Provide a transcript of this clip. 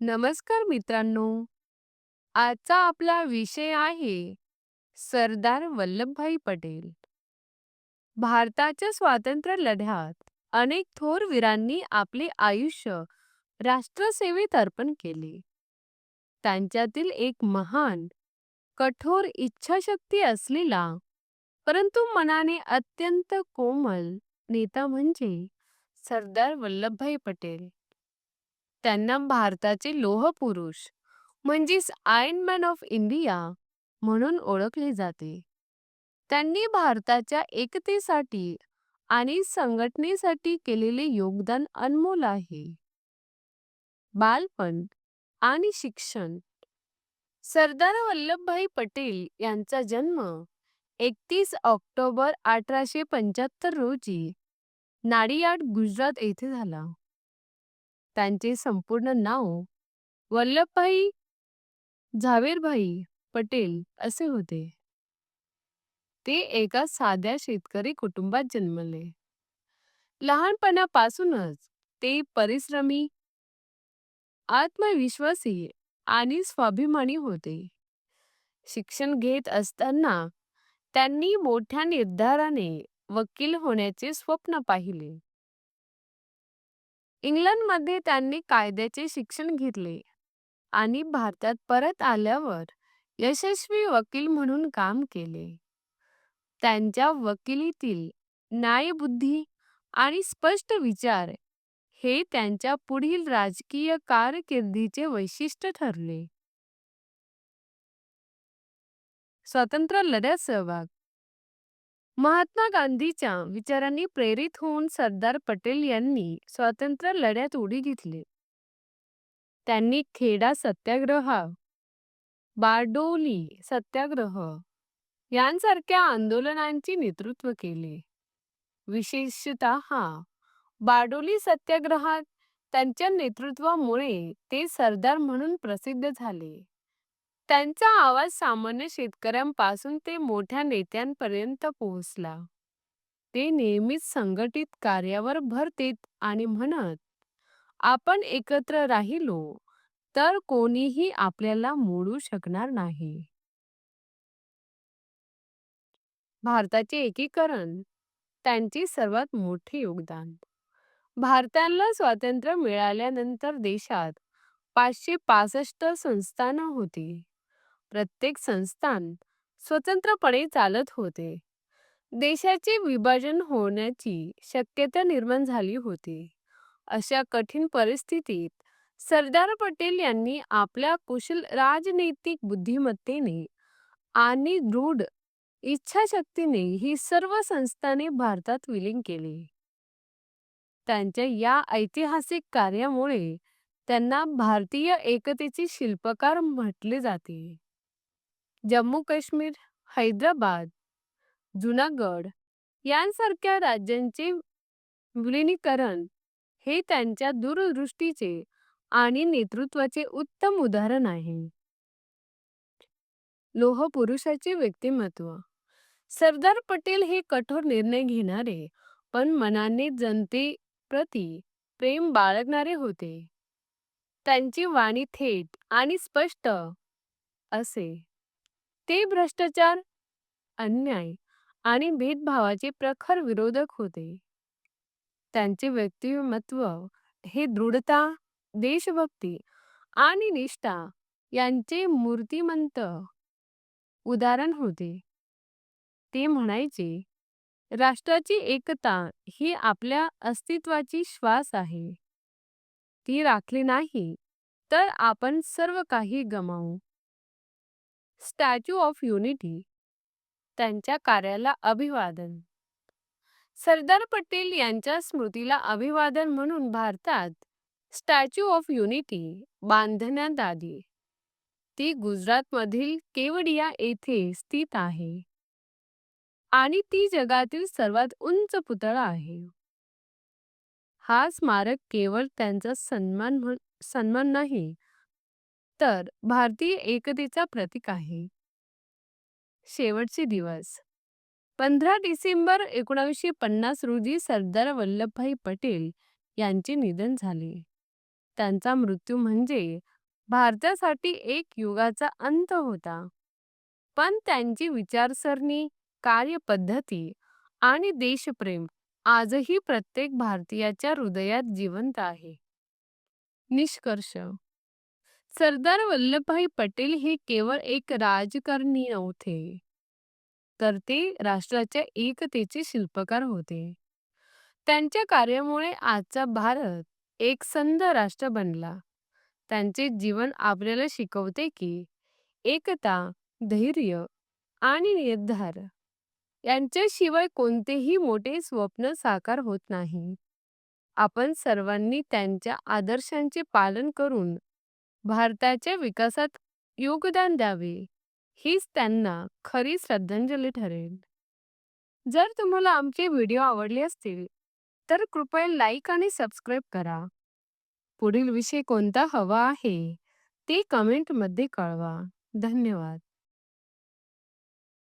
नमस्कार मित्रांनो. आजचा आपला विषय आहे सरदार वल्लभभाई पटेल. भारताच्या स्वातंत्र्य लढ्यात अनेक थोर वीरांनी आपले आयुष्य राष्ट्रसेवेत अर्पण केले. त्यांच्यातील एक महान कठोर इच्छाशक्ती असलेला परंतु मनाने अत्यंत कोमल नेता म्हणजे सरदार वल्लभभाई पटेल. त्यांना भारताचे लोहपुरुष म्हणजेच आयन मॅन ऑफ इंडिया म्हणून ओळखले जाते. त्यांनी भारताच्या एकतेसाठी आणि संघटनेसाठी केलेले योगदान अनमोल आहे. बालपण आणि शिक्षण. सरदार वल्लभभाई पटेल यांचा जन्म एकतीस ऑक्टोबर अठराशे पंच्याहत्तर रोजी नाडियाड गुजरात येथे झाला. त्यांचे संपूर्ण नाव वल्लभभाई झावेरभाई पटेल असे होते. ते एका साध्या शेतकरी कुटुंबात जन्मले. लहानपणापासूनच ते परिश्रमी आत्मविश्वासी आणि स्वाभिमानी होते. शिक्षण घेत असताना त्यांनी मोठ्या निर्धाराने वकील होण्याचे स्वप्न पाहिले. इंग्लंडमध्ये त्यांनी कायद्याचे शिक्षण घेतले आणि भारतात परत आल्यावर यशस्वी वकील म्हणून काम केले. त्यांच्या वकिलीतील न्यायबुद्धी आणि स्पष्ट विचार हे त्यांच्या पुढील राजकीय कारकिर्दीचे वैशिष्ट्य ठरले. स्वातंत्र्य लढ्यात सहभाग महात्मा गांधीच्या विचारांनी प्रेरित होऊन सरदार पटेल यांनी स्वातंत्र्य लढ्यात उडी घेतली. त्यांनी खेडा सत्याग्रह बारडोली सत्याग्रह यांसारख्या आंदोलनांचे नेतृत्व केले. विशेषतः बारडोली सत्याग्रहात त्यांच्या नेतृत्वामुळे ते सरदार म्हणून प्रसिद्ध झाले. त्यांचा आवाज सामान्य शेतकऱ्यांपासून ते मोठ्या नेत्यांपर्यंत पोहोचला. ते नेहमीच संघटित कार्यावर भर देत आणि म्हणत आपण एकत्र राहिलो तर कोणीही आपल्याला मोडू शकणार नाही. भारताचे एकीकरण त्यांचे सर्वात मोठे योगदान. भारताला स्वातंत्र्य मिळाल्यानंतर देशात पाचशे पासष्ट संस्थानं होती. प्रत्येक संस्थान स्वतंत्रपणे चालत होते. देशाचे विभाजन होण्याची शक्यता निर्माण झाली होती. अशा कठीण परिस्थितीत सरदार पटेल यांनी आपल्या कुशल राजनैतिक बुद्धिमत्तेने आणि दृढ इच्छाशक्तीने ही सर्व संस्थाने भारतात विलीन केली. त्यांच्या या ऐतिहासिक कार्यामुळे त्यांना भारतीय एकतेचे शिल्पकार म्हटले जाते. जम्मू काश्मीर हैदराबाद जुनागड यांसारख्या राज्यांचे विलिनीकरण हे त्यांच्या दूरदृष्टीचे आणि नेतृत्वाचे उत्तम उदाहरण आहे. लोह पुरुषाचे व्यक्तिमत्व. सरदार पटेल हे कठोर निर्णय घेणारे पण मनाने जनतेप्रती प्रेम बाळगणारे होते. त्यांची वाणी थेट आणि स्पष्ट असे. ते भ्रष्टाचार अन्याय आणि भेदभावाचे प्रखर विरोधक होते. त्यांचे व्यक्तिमत्व हे दृढता देशभक्ती आणि निष्ठा यांचे मूर्तिमंत उदाहरण होते. ते म्हणायचे राष्ट्राची एकता ही आपल्या अस्तित्वाची श्वास आहे. ती राखली नाही तर आपण सर्व काही गमावू. स्टॅच्यू ऑफ युनिटी त्यांच्या कार्याला अभिवादन. सरदार पटेल यांच्या स्मृतीला अभिवादन म्हणून भारतात स्टॅच्यू ऑफ युनिटी बांधण्यात आली. ती गुजरातमधील केवडिया येथे स्थित आहे. आणि ती जगातील सर्वात उंच पुतळा आहे. हा स्मारक केवळ त्यांचा सन्मान सन्मान नाही तर भारतीय एकतेचा प्रतीक आहे. शेवटचे दिवस. पंधरा डिसेंबर एकोणावीसशे पन्नास रोजी सरदार वल्लभभाई पटेल यांचे निधन झाले. त्यांचा मृत्यू म्हणजे भारतासाठी एक युगाचा अंत होता. पण त्यांची विचारसरणी कार्यपद्धती आणि देशप्रेम आजही प्रत्येक भारतीयाच्या हृदयात जिवंत आहे. निष्कर्ष सरदार वल्लभभाई पटेल हे केवळ एक राजकारणी नव्हते. तर ते राष्ट्राच्या एकतेचे शिल्पकार होते. त्यांच्या कार्यामुळे आजचा भारत एक संध राष्ट्र बनला. त्यांचे जीवन आपल्याला शिकवते की एकता धैर्य आणि निर्धार यांच्याशिवाय कोणतेही मोठे स्वप्न साकार होत नाही. आपण सर्वांनी त्यांच्या आदर्शांचे पालन करून भारताच्या विकासात योगदान द्यावे हीच त्यांना खरी श्रद्धांजली ठरेल. जर तुम्हाला आमचे व्हिडिओ आवडले असतील तर कृपया लाईक आणि सबस्क्राईब करा. पुढील विषय कोणता हवा आहे ते कमेंटमध्ये कळवा. धन्यवाद.